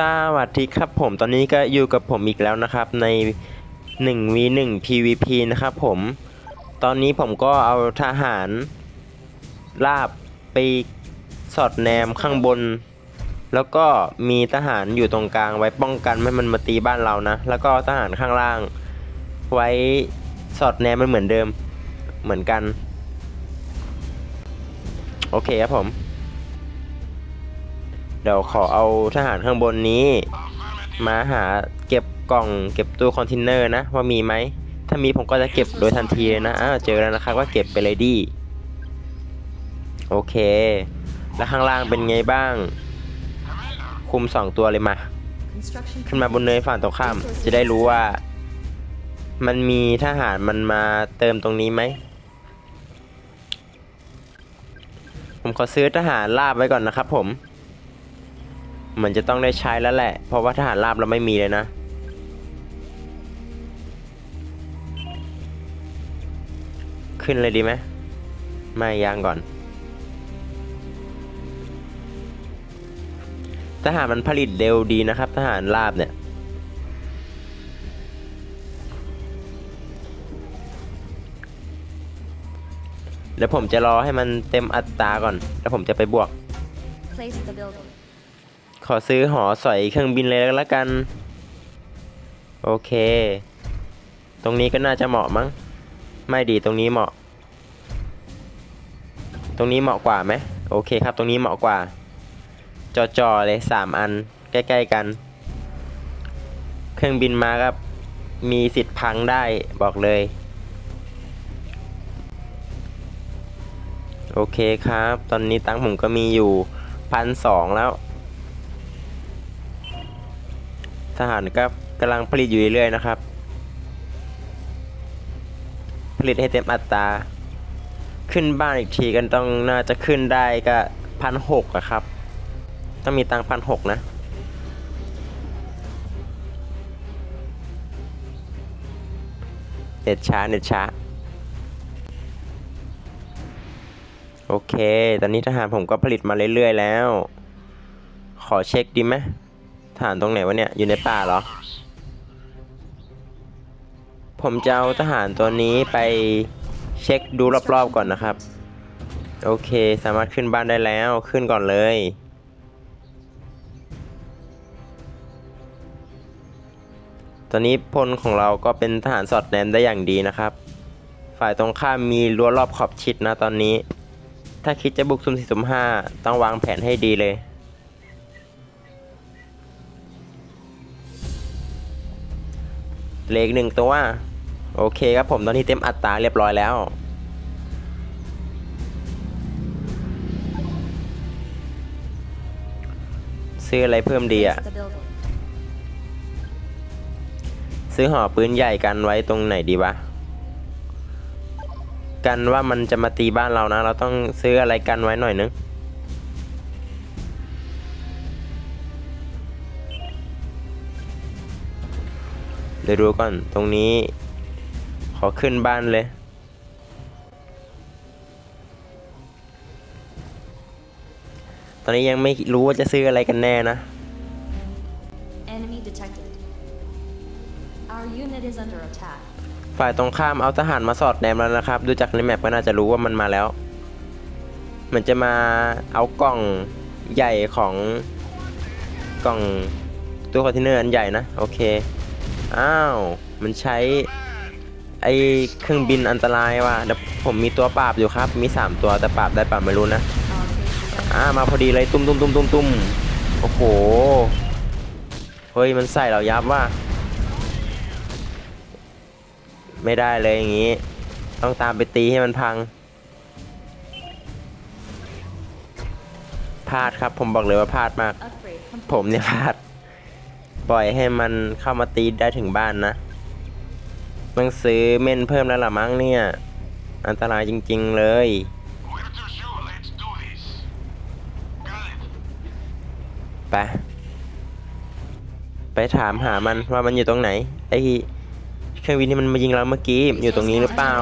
สวัสดีครับผมตอนนี้ก็อยู่กับผมอีกแล้วนะครับใน 1v1 PVP นะครับผมตอนนี้ผมก็เอาทหารลาบไปสอดแนมข้างบน แล้วก็มีทหารอยู่ตรงกลางไว้ป้องกันไม่มันมาตีบ้านเรานะ แล้วก็ทหารข้างล่าง ไว้สอดแนมมันเหมือนเดิมเหมือนกัน โอเคครับผม เดี๋ยวขอเอาทหารข้างบนนี้ มาหาเก็บกล่องเก็บตู้คอนเทนเนอร์นะ ว่ามีไหม ถ้ามีผมก็จะเก็บโดยทันทีเลยนะอ้าวเจอแล้วนะครับว่าเก็บไปเลยดี โอเค แล้วข้างล่างเป็นไงบ้าง คุมสองตัวเลยมา ขึ้นมาบนเนินฝั่งตรงข้าม จะได้รู้ว่า มันมีทหารมันมาเติมตรงนี้ไหมผมขอซื้อทหารลาบไว้ก่อนนะครับผม มือนจะต้องได้ใช้แล้วแหละ เพราะว่าทหารราบเราไม่มีเลยนะ ขึ้นเลยดีไหมไม่ยางก่อน ทหารมันผลิตเร็วดีนะครับ ทหารราบเนี่ยเดี๋ยวผมจะรอให้มันเต็มอัตราก่อน แล้วผมจะไปบวก Place the building. ขอซื้อหอสอยเครื่องบินเลยแล้วกัน โอเค ตรงนี้ก็น่าจะเหมาะมั้ง ไม่ดีตรงนี้เหมาะ ตรงนี้เหมาะกว่าไหมโอเคครับ ตรงนี้เหมาะกว่า จอๆเลยสามอัน ใกล้ ๆ กัน เครื่องบินมาครับ มีสิทธิ์พังได้บอกเลย โอเคครับ ตอนนี้ตังค์ผมก็มีอยู่พันสองแล้ว ทหารก็กำลังผลิตอยู่เรื่อยๆนะครับ ผลิตให้เต็มอัตรา ขึ้นบ้านอีกทีกันต้องน่าจะขึ้นได้ก็พันหกอะครับ ต้องมีตังพันหกนะเน็ตช้าเน็ตช้า โอเค ตอนนี้ทหารผมก็ผลิตมาเรื่อยๆแล้ว ขอเช็คดีไหม ฐานตรงไหนวะเนี่ย อยู่ในป่าเหรอ ผมจะเอาทหารตัวนี้ไปเช็คดูรอบๆก่อนนะครับ โอเค สามารถขึ้นบ้านได้แล้ว ขึ้นก่อนเลย ตอนนี้พลของเราก็เป็นทหารสอดแนมได้อย่างดีนะครับ ฝ่ายตรงข้ามมีรั้วรอบขอบชิดนะตอนนี้ ถ้าคิดจะบุกซุ่มสี่ซุ่มห้าต้องวางแผนให้ดีเลย เลืออีกหนึ่งตัว โอเคครับผมตอนนี้เต็มอัตราเรียบร้อยแล้ว ซื้ออะไรเพิ่มดีอะซื้อหอปืนใหญ่กันไว้ตรงไหนดีวะ กันว่ามันจะมาตีบ้านเรานะ เราต้องซื้ออะไรกันไว้หน่อยนึง เดี๋ยวดูก่อนตรงนี้ ขอขึ้นบ้านเลย ตอนนี้ยังไม่รู้ว่าจะซื้ออะไรกันแน่นะ Enemy detected. Our unit is under attack. ฝ่ายตรงข้ามเอาทหารมาสอดแนมแล้วนะครับ ดูจากในแมปก็น่าจะรู้ว่ามันมาแล้ว มันจะมาเอากล่องใหญ่ของกล่องตู้คอนเทนเนอร์อันใหญ่นะ โอเค อ้าว มันใช้ ไอเครื่องบินอันตรายว่ะเดี๋ยวผมมีตัวปราบอยู่ครับ มี 3 ตัวแต่ปราบได้ปราบไม่รู้นะ Our base is under อ่า มาพอดีเลยตุ้มตุ้มตุ้มตุ้มตุ้มโอ้โห เฮ้ย มันใส่เรายับว่าไม่ได้เลยอย่างงี้ ต้องตามไปตีให้มันพังพลาดครับ ผมบอกเลยว่าพลาดมาก upgrade ผ complete. มเนี่ยพลาด ปล่อยให้มันเข้ามาตีได้ถึงบ้านนะต้องซื้อเม่นเพิ่มแล้วล่ะมั้งเนี่ย อันตรายจริง ๆ เลยไปไปถามหามันว่ามันอยู่ตรงไหนไอ้เครื่องบินที่มันมายิงเราเมื่อกี้อยู่ตรงนี้หรือเปล่า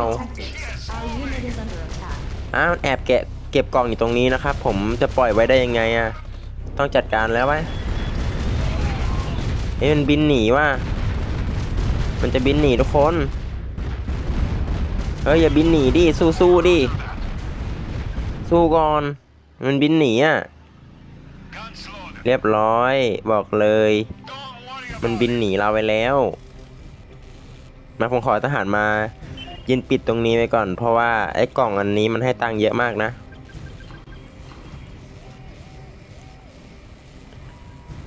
อ้าวแอบแกะเก็บกล่องอยู่ตรงนี้นะครับ ผมจะปล่อยไว้ได้ยังไงอะต้องจัดการแล้วไว้ย เฮ้มันบินหนีว่ะมันจะบินหนีทุกคนเฮ้ยอย่าบินหนีดิสู้สู้ดิสู้ก่อน มันบินหนีอะเรียบร้อยบอกเลย มันบินหนีเราไปแล้ว มาผมขอทหารมายืนปิดตรงนี้ไว้ก่อน เพราะว่าไอ้กล่องอันนี้มันให้ตังค์เยอะมากนะ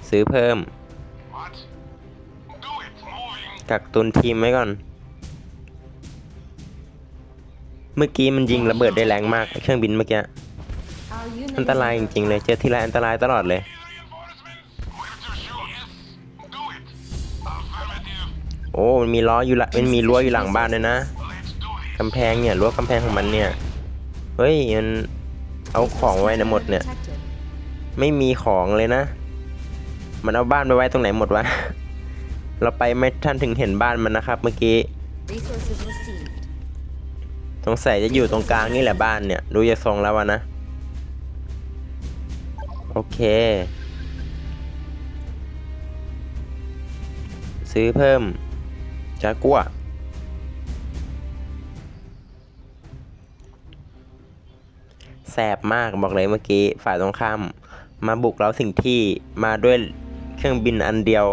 ซื้อเพิ่ม กักตุนทีมไว้ก่อน เมื่อกี้มันยิงระเบิดได้แรงมากเครื่องบินเมื่อกี้อันตรายจริงๆเลย เจอทีไรอันตรายตลอดเลย โอ้มันมีล้ออยู่ละมันมีรั้วอยู่หลังบ้านด้วยนะกำแพงเนี่ยรั้วกำแพงของมันเนี่ยเฮ้ยมันเอาของไว้ในหมดเนี่ย ไม่มีของเลยนะ มันเอาบ้านไปไว้ตรงไหนหมดวะ เราไปไม่ทันถึงเห็นบ้านมันนะครับเมื่อกี้ สงสัยจะอยู่ตรงกลางนี่แหละบ้านเนี่ยรู้จะทรงแล้วนะ โอเค ซื้อเพิ่มจากัวแสบมากบอกเลยเมื่อกี้ฝ่ายตรงข้าม มาบุกเราถึงที่มาด้วยเครื่องบินอันเดียว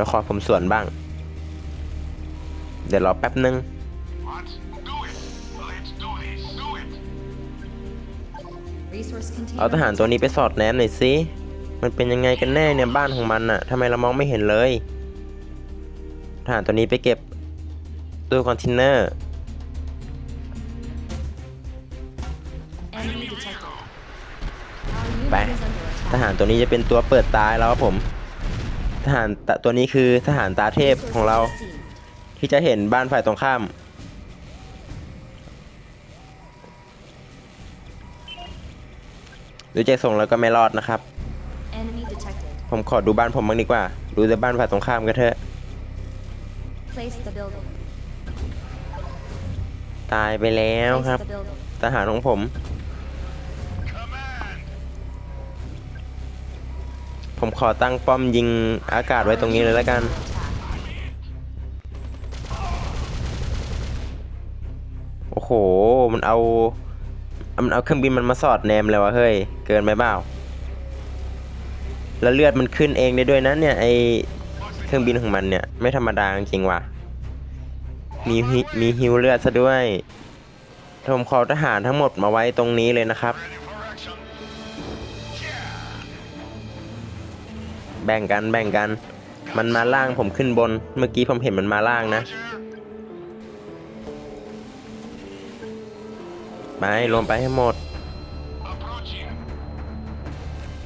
แล้วขอผมส่วนบ้าง เดี๋ยวรอแป๊บนึงเอาทหารตัวนี้ไปสอดแนมหน่อยสิมันเป็นยังไงกันแน่เนี่ยบ้านของมันอะทำไมเรามองไม่เห็นเลยทหารตัวนี้ไปเก็บตู้คอนเทนเนอร์ไปทหารตัวนี้จะเป็นตัวเปิดตายแล้วครับผม ทหารตะตัวนี้คือทหารตาเทพของเรา Resources received. ที่จะเห็นบ้านฝ่ายตรงข้าม ดูใจส่งแล้วก็ไม่รอดนะครับ Enemy detected. ผมขอดูบ้านผมบ้างดีกว่า ดูแต่บ้านฝ่ายตรงข้ามกันเถอะ Place the building. ตายไปแล้วครับ Place the building. ทหารของผม ผมขอตั้งป้อมยิงอากาศไว้ตรงนี้เลยแล้วกัน โอ้โห มันเอา มันเอาเครื่องบินมันมาสอดแนมเลยวะเฮ้ย เกินไปเปล่า แล้วเลือดมันขึ้นเองได้ด้วยนะเนี่ยไอเครื่องบินของมันเนี่ย ไม่ธรรมดาจริงว่ะ มีฮิมีฮิวเลือดซะด้วยผมขอทหารทั้งหมดมาไว้ตรงนี้เลยนะครับ แบ่งกันแบ่งกัน มันมาล่างผมขึ้นบน เมื่อกี้ผมเห็นมันมาล่างนะ ไปรวมไปให้หมด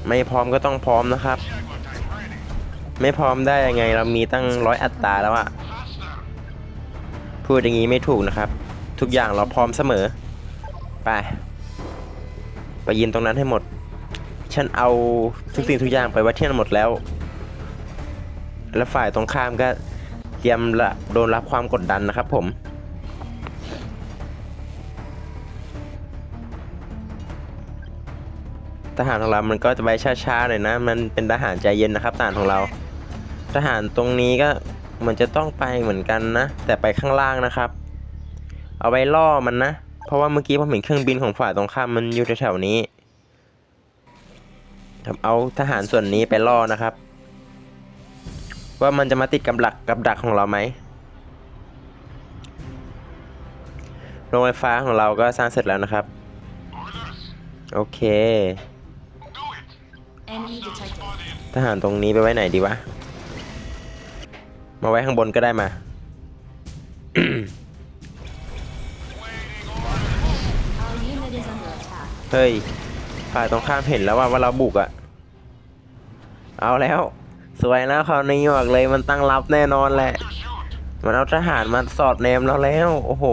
ไม่พร้อมก็ต้องพร้อมนะครับ ไม่พร้อมได้ยังไงเรามีตั้งร้อยอัตราแล้วอะพูดอย่างนี้ไม่ถูกนะครับ ทุกอย่างเราพร้อมเสมอ ไป ไปยืนตรงนั้นให้หมด ฉันเอาทุกสิ่งทุกอย่างไปไว้ที่นั่นหมดแล้ว แล้วฝ่ายตรงข้ามก็เตรียมละโดนรับความกดดันนะครับผมทหารของเรา มันก็จะไปช้าๆหน่อยนะ มันเป็นทหารใจเย็นนะครับทหารของเรา ทหารตรงนี้ก็เหมือนจะต้องไปเหมือนกันนะ แต่ไปข้างล่างนะครับ เอาไว้ล่อมันนะ เพราะว่าเมื่อกี้ผมเห็นเครื่องบินของฝ่ายตรงข้ามมันอยู่แถวๆนี้ ครับเอาทหารส่วนนี้ไปล่อนะครับ ว่ามันจะมาติดกับหลักกับดักของเราไหมโรงไฟฟ้าของเราก็สร้างเสร็จแล้วนะครับ Orders. โอเค Do it. Enemy detected. Spotted. ทหารตรงนี้ไปไว้ไหนดีวะ มาไว้ข้างบนก็ได้มา Waiting orders. Our unit is under attack. เฮ้ย ฝ่ายตรงข้ามเห็นแล้วว่าว่าเราบุกอะเอาแล้ว สวยแล้วคราวนี้บอกเลยมันตั้งรับแน่นอนแหละ มันเอาทหารมาสอดแนมเราแล้ว โอ้โห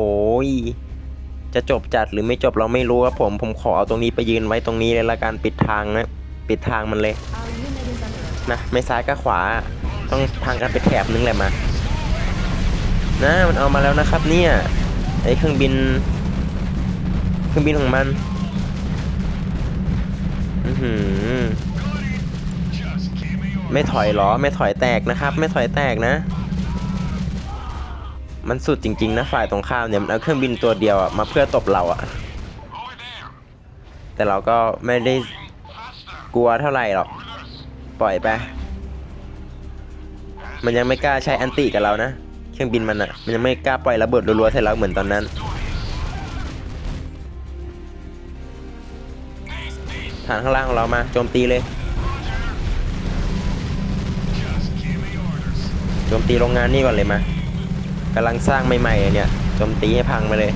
จะจบจัดหรือไม่จบเราไม่รู้ครับผมผมขอเอาตรงนี้ไปยืนไว้ตรงนี้เลยละกันปิดทางนะปิดทางมันเลย นะไม่ซ้ายก็ขวา ต้องทางกันไปแถบนึงแหละมานะมันเอามาแล้วนะครับเนี่ยไอเครื่องบิน เครื่องบินของมัน ไม่ถอยหรอ ไม่ถอยแตกนะครับ ไม่ถอยแตกนะ มันสุดจริง ๆ นะฝ่ายตรงข้ามเนี่ยมันเอาเครื่องบินตัวเดียวอะมาเพื่อตบเราอะแต่เราก็ไม่ได้กลัวเท่าไหร่หรอก ปล่อยไป มันยังไม่กล้าใช้อันติกับเรานะ เครื่องบินมันอะมันยังไม่กล้าปล่อยระเบิดรัวๆใส่เราเหมือนตอนนั้น ฐานข้างล่างของเรามาโจมตีเลยโจมตีโรงงานนี่ก่อนเลยมากำลังสร้างใหม่ๆอะเนี่ยโจมตีให้พังไปเลย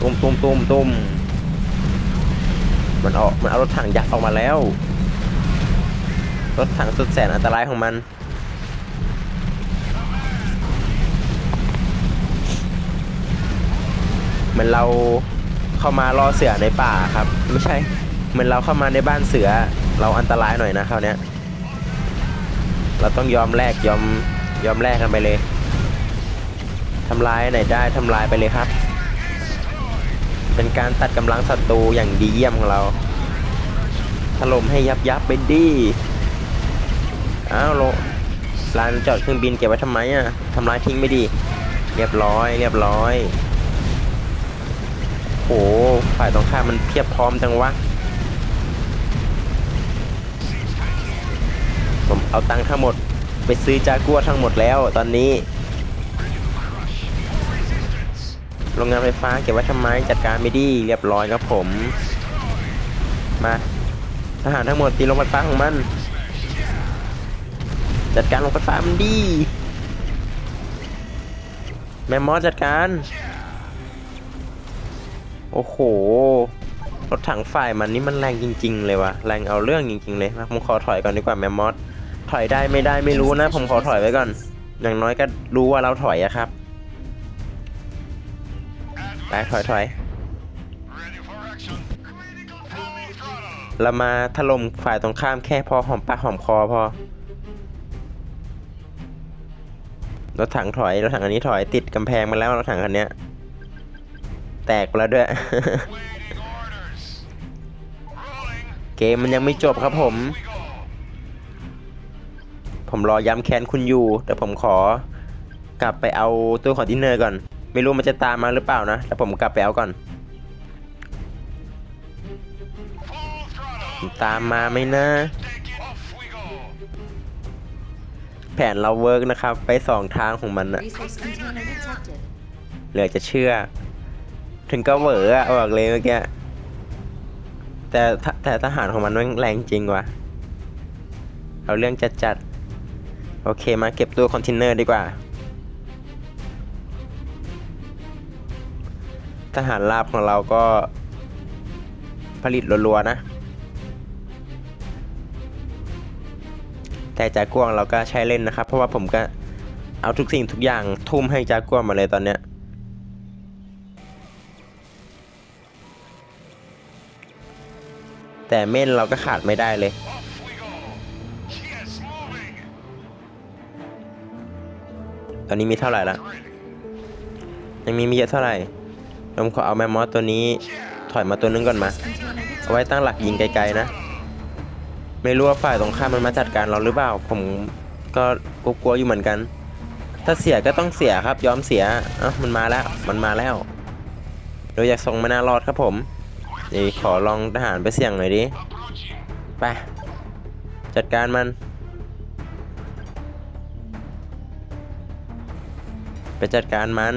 ตุ้มตุ้มตุ้มตุ้มมันออกมันเอารถถังยักษ์ออกมาแล้ว รถถังสุดแสนอันตรายของมันเหมือนเรา เข้ามาล่อเสือในป่าครับ ไม่ใช่ เหมือนเราเข้ามาในบ้านเสือ เราอันตรายหน่อยนะคราวเนี้ย เราต้องยอมแลกยอมยอมแลกกันไปเลยทำลายไหนได้ทำลายไปเลยครับ เป็นการตัดกำลังศัตรูอย่างดีเยี่ยมของเราถล่มให้ยับยับไปดิอ้าวโลลานจอดเครื่องบินเก็บไว้ทำไมอะทำลายทิ้งไม่ดี เรียบร้อย เรียบร้อย โอ้ฝ่ายตรงข้ามมันเพียบพร้อมจังวะ ผมเอาตังค์ทั้งหมดไปซื้อจากัวทั้งหมดแล้วตอนนี้ โรงงานไฟฟ้าเก็บไว้ทำไมจัดการไม่ดีเรียบร้อยครับผม มาทหารทั้งหมดตีโรงไฟฟ้าของมัน จัดการโรงไฟฟ้ามันดี แมมมอสจัดการ โอ้โห รถถังฝ่ายมันนี่มันแรงจริง ๆ เลยวะแรงเอาเรื่องจริง ๆ เลยมาผมขอถอยก่อนดีกว่าแมมมอสถอยได้ไม่ได้ไม่รู้นะ ผมขอถอยไว้ก่อน อย่างน้อยก็รู้ว่าเราถอยอะครับไปถอยถอย Ready for action. Critical Tommy throttle. เรามาถล่มฝ่ายตรงข้ามแค่พอหอมปากหอมคอพอรถถังถอยรถถังอันนี้ถอยติดกำแพงมาแล้วรถถังคันเนี้ย แตกไปแล้วด้วย Waiting orders. Rolling. เกมมันยังไม่จบครับผม We go. ผมรอย้ำแค้นคุณอยู่ แต่ผมขอกลับไปเอาตู้คอนเทนเนอร์ก่อน ไม่รู้มันจะตามมาหรือเปล่านะ แต่ผมกลับไปเอาก่อน Full throttle. ตามมาไหมนะ Take it. Off we go. แผนเราเวิร์กนะครับ ไปสองทางของมันอะ Resource container detected. เหลือจะเชื่อ ถึงก็เหวออะบอกเลยเมื่อกี้แต่แต่ทหารของมันแม่งแรงจริงว่ะเอาเรื่องจัดจัดๆโอเคมาเก็บตัวคอนเทนเนอร์ดีกว่า ทหารราบของเราก็ ผลิตรัวๆนะ แต่จากกวางเราก็ใช้เล่นนะครับ เพราะว่าผมก็เอาทุกสิ่งทุกอย่างทุ่มให้จากกวางมาเลยตอนเนี้ย แต่เม่นเราก็ขาดไม่ได้เลยตอนนี้มีเท่าไหร่ละยังมีไม่เยอะเท่าไหร่ผมขอเอาแมมมอสตัวนี้ถอยมาตัวนึงก่อนมา เอาไว้ตั้งหลักยิงไกลๆนะ ไม่รู้ว่าฝ่ายตรงข้ามมันมาจัดการเราหรือเปล่า ผมก็กลัวๆอยู่เหมือนกัน ถ้าเสียก็ต้องเสียครับ ยอมเสียอ้ามันมาแล้ว มันมาแล้วเราอยากส่งม่น่ารอดครับผม เดี๋ยวขอลองทหารไปเสี่ยงหน่อยดิ ไป จัดการมัน ไปจัดการมัน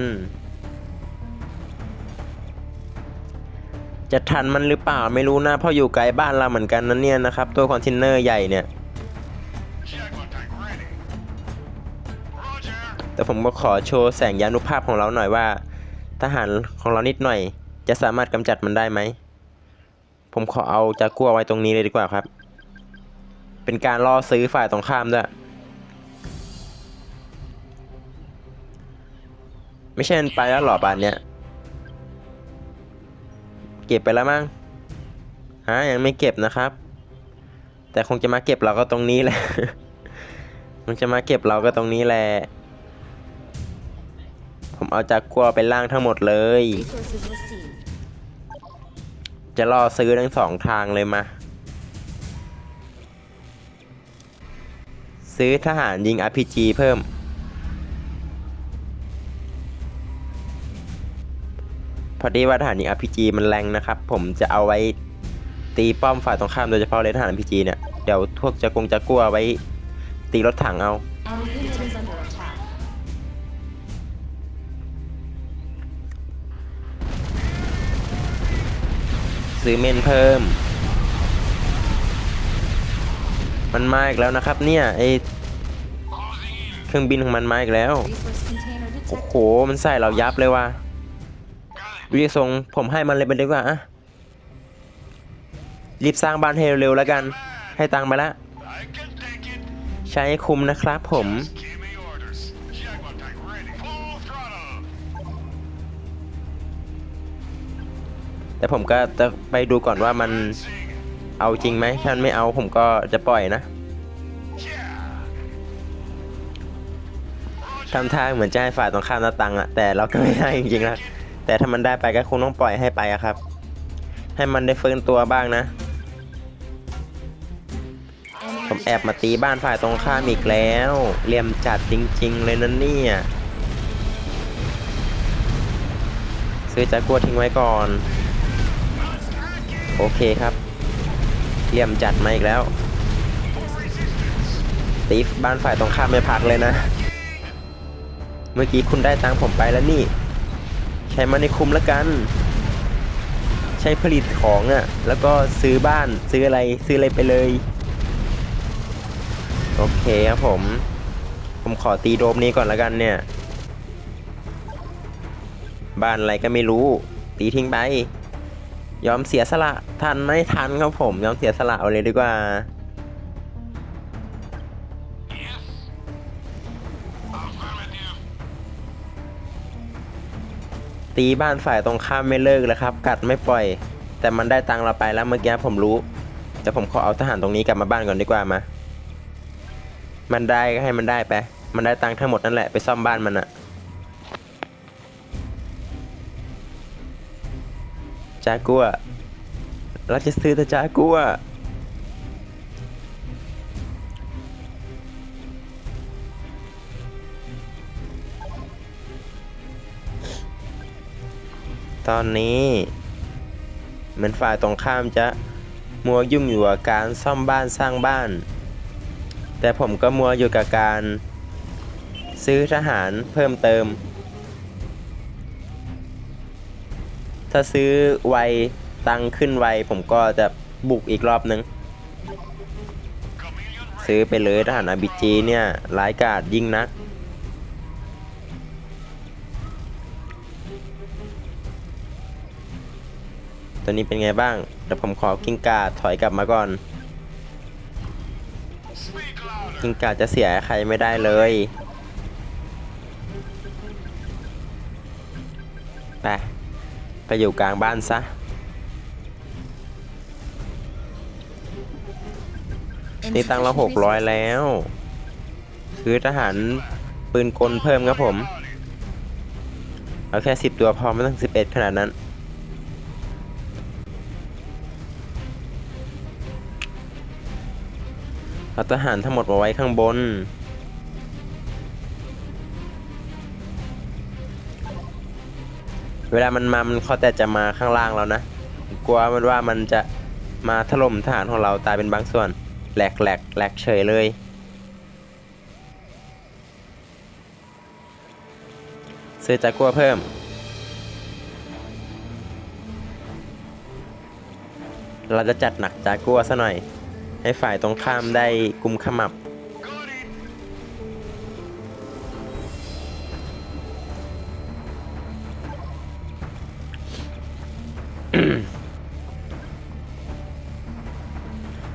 จะทันมันหรือเปล่าไม่รู้นะ เพราะอยู่ไกลบ้านเราเหมือนกันนะเนี่ยนะครับ ตัวคอนเทนเนอร์ใหญ่เนี่ย แต่ผมก็ขอโชว์แสงยานุภาพของเราหน่อยว่า ทหารของเรานิดหน่อยจะสามารถกำจัดมันได้ไหม ผมขอเอาจากัวไว้ตรงนี้เลยดีกว่าครับ เป็นการล่อซื้อฝ่ายตรงข้ามด้วย ไม่ใช่ไปแล้วหรอป่านเนี้ย เก็บไปแล้วมั้งฮะยังไม่เก็บนะครับ แต่คงจะมาเก็บเราก็ตรงนี้แหละคงจะมาเก็บเราก็ตรงนี้แหละ ผมเอาจากกัวไปล่างทั้งหมดเลย จะล่อซื้อทั้งสองทางเลยมา ซื้อทหารยิง RPG เพิ่ม พอดีว่าทหารยิง RPG มันแรงนะครับ ผมจะเอาไว้ตีป้อมฝ่ายตรงข้ามโดยเฉพาะเลยทหาร RPG เนี่ย เดี๋ยวพวกจะกงจะกลัวไว้ตีรถถังเอา ซื้อเมนเพิ่ม มันมาอีกแล้วนะครับ เนี่ยไอเครื่องบินของมันมาอีกแล้ว โอ้โห มันใส่เรายับเลยว่ะวิธีทรงผมให้มันเลยไปดีกว่าอะรีบสร้างบ้านให้เร็วๆแล้วกัน ให้ตังค์ไปละ ใช้คุ้มนะครับผม แต่ผมก็จะไปดูก่อนว่ามันเอาจริงไหมถ้ามันไม่เอาผมก็จะปล่อยนะทำท่าเหมือนจะให้ฝ่ายตรงข้ามหน้าตังอะแต่เราก็ไม่ได้จริงๆนะแต่ถ้ามันได้ไปก็คงต้องปล่อยให้ไปอะครับ ให้มันได้ฟื้นตัวบ้างนะ ผมแอบมาตีบ้านฝ่ายตรงข้ามอีกแล้วเหลี่ยมจัดจริง ๆ เลยนะเนี่ยซื้อจากัวทิ้งไว้ก่อน โอเคครับเหลี่ยมจัดมาอีกแล้ว ตีฟบ้านฝ่ายตรงข้ามไม่พักเลยนะ เมื่อกี้คุณได้ตังผมไปแล้วนี่ ใช้มันในคุ้มแล้วกัน ใช้ผลิตของอะ่ะ แล้วก็ซื้อบ้านซื้ออะไรซื้ออะไรไปเลย โอเคครับผม ผมขอตีโดมนี้ก่อนแล้วกันเนี่ย บ้านอะไรก็ไม่รู้ ตีทิ้งไป ยอมเสียสละทันไหมทันครับผมยอมเสียสละเอาเลยดีกว่า ตีบ้านฝ่ายตรงข้ามไม่เลิกเลยครับ กัดไม่ปล่อย แต่มันได้ตังเราไปแล้วเมื่อกี้ผมรู้ แต่ผมขอเอาทหารตรงนี้กลับมาบ้านก่อนดีกว่ามา มันได้ก็ให้มันได้ไป มันได้ตังทั้งหมดนั่นแหละไปซ่อมบ้านมันอะ จากัวเราจะซื้อแต่จากัวตอนนี้เหมือนฝ่ายตรงข้ามจะมัวยุ่งอยู่กับการซ่อมบ้านสร้างบ้าน แต่ผมก็มัวอยู่กับการซื้อทหารเพิ่มเติม ถ้าซื้อไวตังขึ้นไวผมก็จะบุกอีกรอบนึง ซื้อไปเลยทหารอาบีจีเนี่ยร้ายกาจยิ่งนัก ตัวนี้เป็นไงบ้างเดี๋ยวผมขอกิ้งกาถอยกลับมาก่อน กิ้งกาจะเสียใครไม่ได้เลยไป ไปอยู่กลางบ้านซะ นี่ตังค์เราหกร้อยแล้วซื้อทหารปืนกลเพิ่มครับผม เอาแค่สิบตัวพอไม่ต้องสิบเอ็ดขนาดนั้น เอาทหารทั้งหมดมาไว้ข้างบน เวลามันมามันเขาแต่จะมาข้างล่างแล้วนะกลัวมันว่ามันจะมาถล่มทหารของเราตายเป็นบางส่วนแหลกแหลกแหลกเฉยเลยซื้อจากัวเพิ่ม เราจะจัดหนักจากัวซะหน่อย ให้ฝ่ายตรงข้ามได้กุมขมับ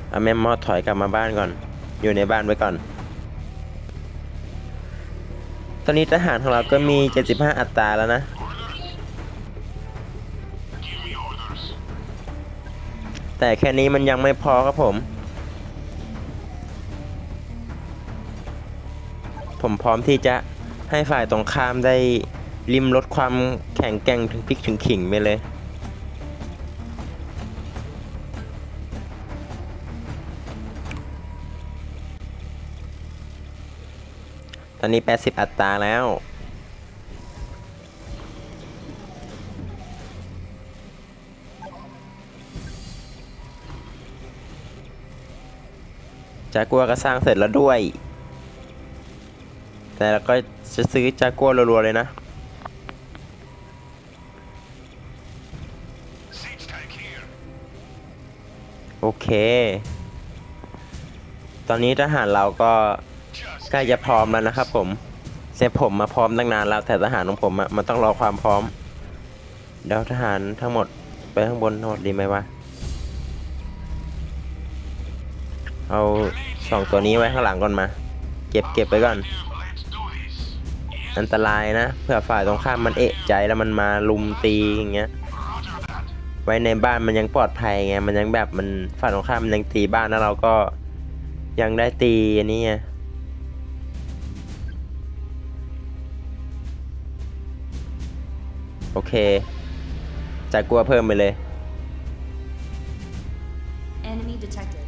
เอาแม่มอดถอยกลับมาบ้านก่อน อยู่ในบ้านไว้ก่อน ตอนนี้ทหารของเราก็มี 75 อัตราแล้วนะ แต่แค่นี้มันยังไม่พอครับผม ผมพร้อมที่จะให้ฝ่ายตรงข้ามได้ริมลดความแข็งแกร่งถึงพริกถึงขิงไปเลย อนนี้ 80 อัตราแล้ว จากัวก็สร้างเสร็จแล้วด้วย แต่เราก็จะซื้อจากัวรัวๆเลยนะโอเค ตอนนี้ทหารเราก็ ล้จะพร้อมแล้วนะครับผมเซฟผมมาพร้อมตั้งนานแล้วแต่ทหารของผมอะมันต้องรอความพร้อมเดี๋ยวทหารทั้งหมดไปข้างบนทั้งหมดดีไหมวะเอาสองตัวนี้ไว้ข้างหลังก่อนมา เก็บเก็บไว้ก่อน อันตรายนะเผื่อฝ่ายตรงข้ามมันเอะใจแล้วมันมาลุมตีอย่างเงี้ยไว้ในบ้านมันยังปลอดภัยไงมันยังแบบมันฝ่ายตรงข้ามมันยังตีบ้านแล้วเราก็ยังได้ตีอันนี้ไง โอเค จากกลัวเพิ่มไปเลย Enemy detected.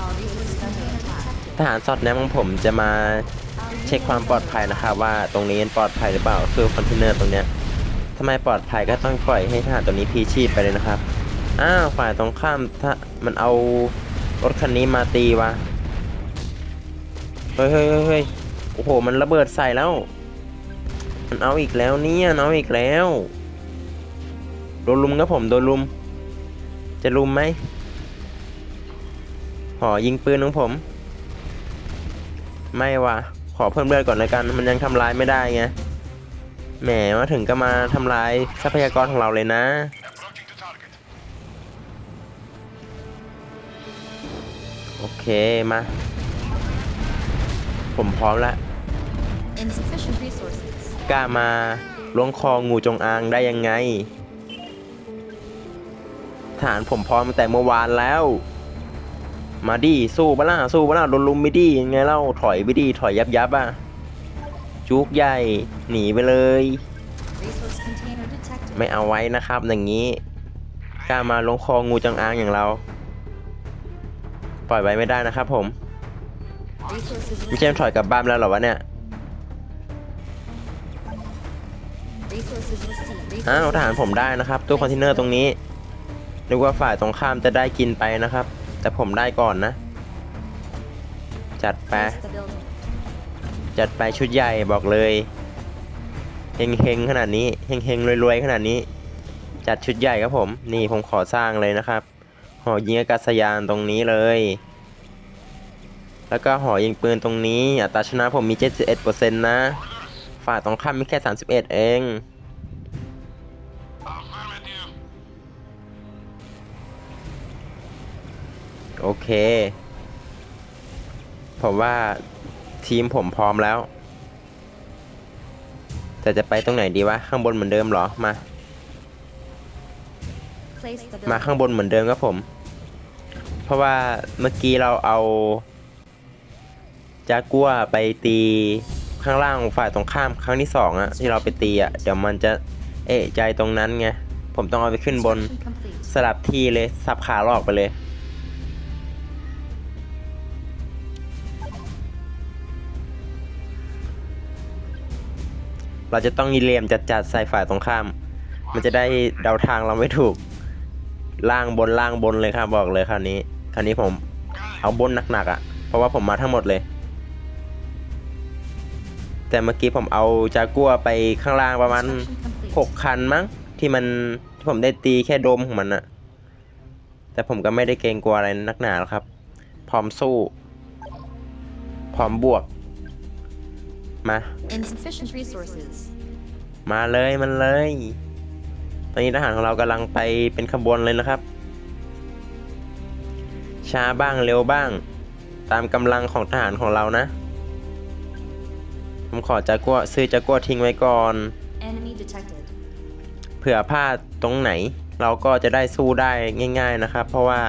Our base is under attack. ทหารสอดแนมของผมจะมาเช็คความปลอดภัยนะครับว่าตรงนี้ปลอดภัยหรือเปล่าคือคอนเทนเนอร์ตรงเนี้ยถ้าไม่ปลอดภัยก็ต้องปล่อยให้ทหารตัวนี้พลีชีพไปเลยนะครับอ้าวฝ่ายตรงข้ามถ้ามันเอารถคันนี้มาตีวะเฮ้ยเฮ้ยเฮ้ยเฮ้ยโอ้โหมันระเบิดใส่แล้ว มันเอาอีกแล้วเนี่ยนเอาอีกแล้ว โดนลุมครับผมโดนลุม จะลุมไหมหอยิงปืนของผม ไม่วะขอเพิ่มเลือดก่อนแล้วกัน มันยังทำลายไม่ได้ไงแหมมาถึงก็มาทำลายทรัพยากรของเราเลยนะ โอเคมา ผมพร้อมแล้ว กล้ามาล้วงคองูจงอางได้ยังไง ฐานผมพร้อมแต่เมื่อวานแล้ว มาดิสู้บ้าล่ะสู้บ้าล่ะโดนลุมไม่ดียังไงเล่าถอยไปดีถอยยับยับอะ จุกใหญ่หนีไปเลย ไม่เอาไว้นะครับอย่างนี้กล้ามาลงคองูจงอางอย่างเรา ปล่อยไว้ไม่ได้นะครับผม ไม่ใช่ถอยกลับบ้านแล้วหรอวะเนี่ย อ้าวทหารผมได้นะครับตู้คอนเทนเนอร์ตรงนี้นึกว่าฝ่ายตรงข้ามจะได้กินไปนะครับ แต่ผมได้ก่อนนะ จัดไป จัดไปชุดใหญ่บอกเลยเฮงเฮงขนาดนี้เฮงเฮงๆรวยๆขนาดนี้ จัดชุดใหญ่ครับผม นี่ผมขอสร้างเลยนะครับ หอยิงอากาศยานตรงนี้เลย แล้วก็หอยิงปืนตรงนี้อัตราชนะผมมี 71%นะฝ่ายตรงข้ามมีแค่ 31 เอง โอเค ผมว่าทีมผมพร้อมแล้ว แต่จะไปตรงไหนดีวะ ข้างบนเหมือนเดิมเหรอ มา มาข้างบนเหมือนเดิมครับผม เพราะว่าเมื่อกี้เราเอา จากัวไปตีข้างล่างฝ่ายตรงข้ามครั้งที่สองอะที่เราไปตีอะเดี๋ยวมันจะเอะใจตรงนั้นไง ผมต้องเอาไปขึ้นบนสลับที่เลย สับขาหลอกไปเลย เราจะต้องเหลี่ยมจัดจัดๆใส่ฝ่ายตรงข้าม มันจะได้เดาทางเราไม่ถูก ล่างบนล่างบนเลยครับบอกเลยคราวนี้ คราวนี้ผมเอาบนหนักๆอะ่ะ เพราะว่าผมมาทั้งหมดเลย แต่เมื่อกี้ผมเอาจากัวไปข้างล่างประมาณหกคันมั้ง ที่มันที่ผมได้ตีแค่โดมของมันอะแต่ผมก็ไม่ได้เกรงกลัวอะไรนักหนาหรอกครับ พร้อมสู้ พร้อมบวก มา Insufficient resources. มาเลยมันเลย ตอนนี้ทหารของเรากำลังไปเป็นขบวนเลยนะครับ ช้าบ้างเร็วบ้าง ตามกำลังของทหารของเรานะ ผมขอจากัวซื้อจากัวทิ้งไว้ก่อน Enemy detected. เผื่อพลาดตรงไหน เราก็จะได้สู้ได้ง่าย ๆนะครับ เพราะว่า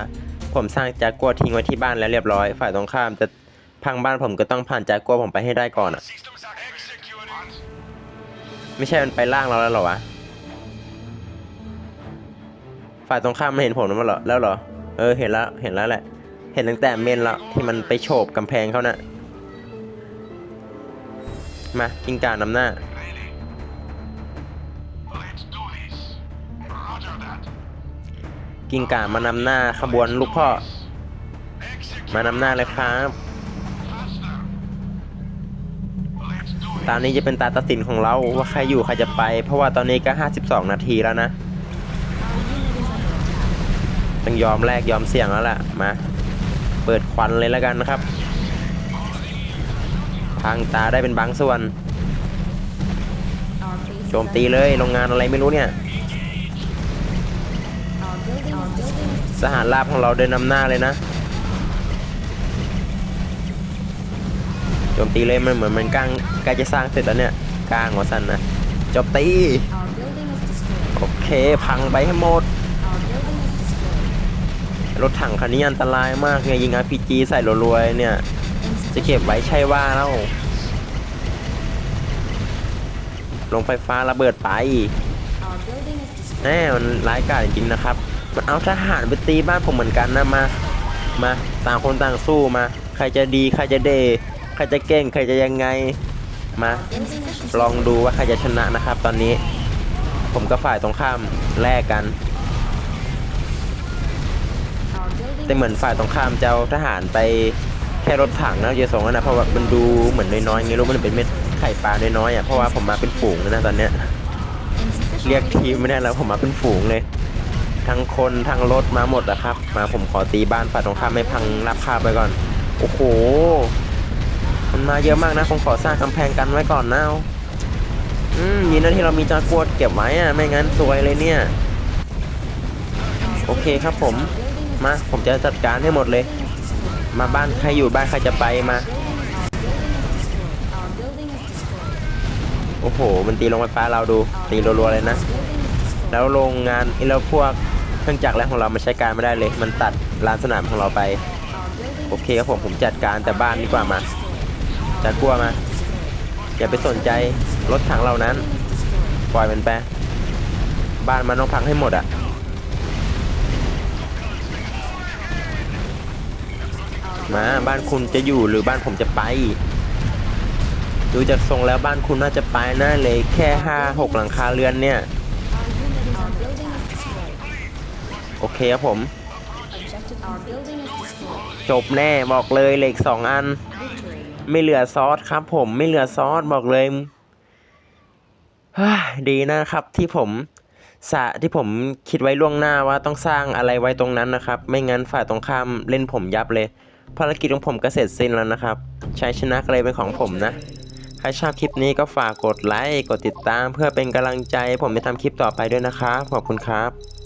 ผมสร้างจากกัวทิ้งไว้ที่บ้านแล้วเรียบร้อย ฝ่ายตรงข้ามจะ พังบ้านผมก็ต้องผ่านจากกัวผมไปให้ได้ก่อนอะไม่ใช่มันไปล่างเราแล้วเหรอวะ ฝ่ายตรงข้ามไม่เห็นผมแล้วหรอ แล้วเหรอ เออ เห็นแล้ว เห็นแล้วแหละ เห็นตั้งแต่เมนแล้วที่มันไปโฉบกำแพงเขาน่ะ มากิงก่านำหน้า กิงก่ามานำหน้าขบวนลูกพ่อ มานำหน้าเลยครับ ตอนนี้จะเป็นตาตัดสินของเราว่าใครอยู่ใครจะไป เพราะว่าตอนนี้ก็ 52 นาทีแล้วนะต้องยอมแลกยอมเสี่ยงแล้วล่ะมา เปิดควันเลยแล้วกันนะครับพังตาได้เป็นบางส่วนโจมตีเลยโรงงานอะไรไม่รู้เนี่ยสหารราบของเราเดินนำหน้าเลยนะ โจมตีเลยมันเหมือนมันกลางใกล้จะสร้างเสร็จแล้วเนี่ยกลางหัวสันนะโจมตี our building is destroyed. โอเคพังไปให้หมด Our building is destroyed. รถถังคันนี้อันตรายมากเนี่ยยิง RPG ใส่รัวๆเนี่ย จะเก็บไว้ใช่ว่าแล้วลงไฟฟ้าระเบิดไป Our building is destroyed. แน่มันร้ายกาจจริงๆนะครับ มันเอาทหารไปตีบ้านผมเหมือนกันนะมา มาต่างคนต่างสู้มา ใครจะดีใครจะเด ใครจะเก่งใครจะยังไงมาลองดูว่าใครจะชนะนะครับ ตอนนี้ ผมกับฝ่ายตรงข้ามแลกกัน แต่เหมือนฝ่ายตรงข้ามจะเอาทหารไปแค่รถถังแล้วเยสองนะเพราะว่ามันดูเหมือนน้อยๆไงรู้มันเป็นเม็ดไข่ปลาน้อยๆอะเพราะว่าผมมาเป็นฝูงนะตอนเนี้ยเรียกทีมไม่ได้แล้วผมมาเป็นฝูงเลยทั้งคนทั้งรถมาหมดอะครับ มาผมขอตีบ้านฝ่ายตรงข้ามไม่พังรับคาไปก่อน โอ้โห มันมาเยอะมากนะผมขอสร้างกำแพงกันไว้ก่อนนะอืมยีนะที่เรามีจากวดเก็บไว้อะไม่งั้นซวยเลยเนี่ย โอเคครับผม มาผมจะจัดการให้หมดเลย มาบ้านใครอยู่บ้านใครจะไปมาโอ้โห มันตีลงไฟฟ้าเราดูตีรัวๆเลยนะ แล้วโรงงานไอ้แล้วพวกเครื่องจักรอะไรของเรามันใช้การไม่ได้เลย มันตัดลานสนามของเราไป โอเคครับผมผมจัดการแต่บ้านดีกว่ามา จะกลัวมา อย่าไปสนใจรถถังเหล่านั้น ปล่อยมันไป บ้านมันต้องพังให้หมดอะ มาบ้านคุณจะอยู่หรือบ้านผมจะไป ดูจากทรงแล้วบ้านคุณน่าจะไปน่าเลยแค่ห้าหกหลังคาเรือนเนี่ย โอเคครับผม จบแน่บอกเลยเหล็กสองอัน ไม่เหลือซอสครับ ผมไม่เหลือซอสบอกเลยดีนะครับที่ผมสะที่ผมคิดไว้ล่วงหน้าว่าต้องสร้างอะไรไว้ตรงนั้นนะครับ ไม่งั้นฝ่ายตรงข้ามเล่นผมยับเลย ภารกิจของผมก็เสร็จสิ้นแล้วนะครับชัยชนะเลยเป็นของผมนะ ใครชอบคลิปนี้ก็ฝากกดไลค์กดติดตามเพื่อเป็นกำลังใจ ผมไปทำคลิปต่อไปด้วยนะครับขอบคุณครับ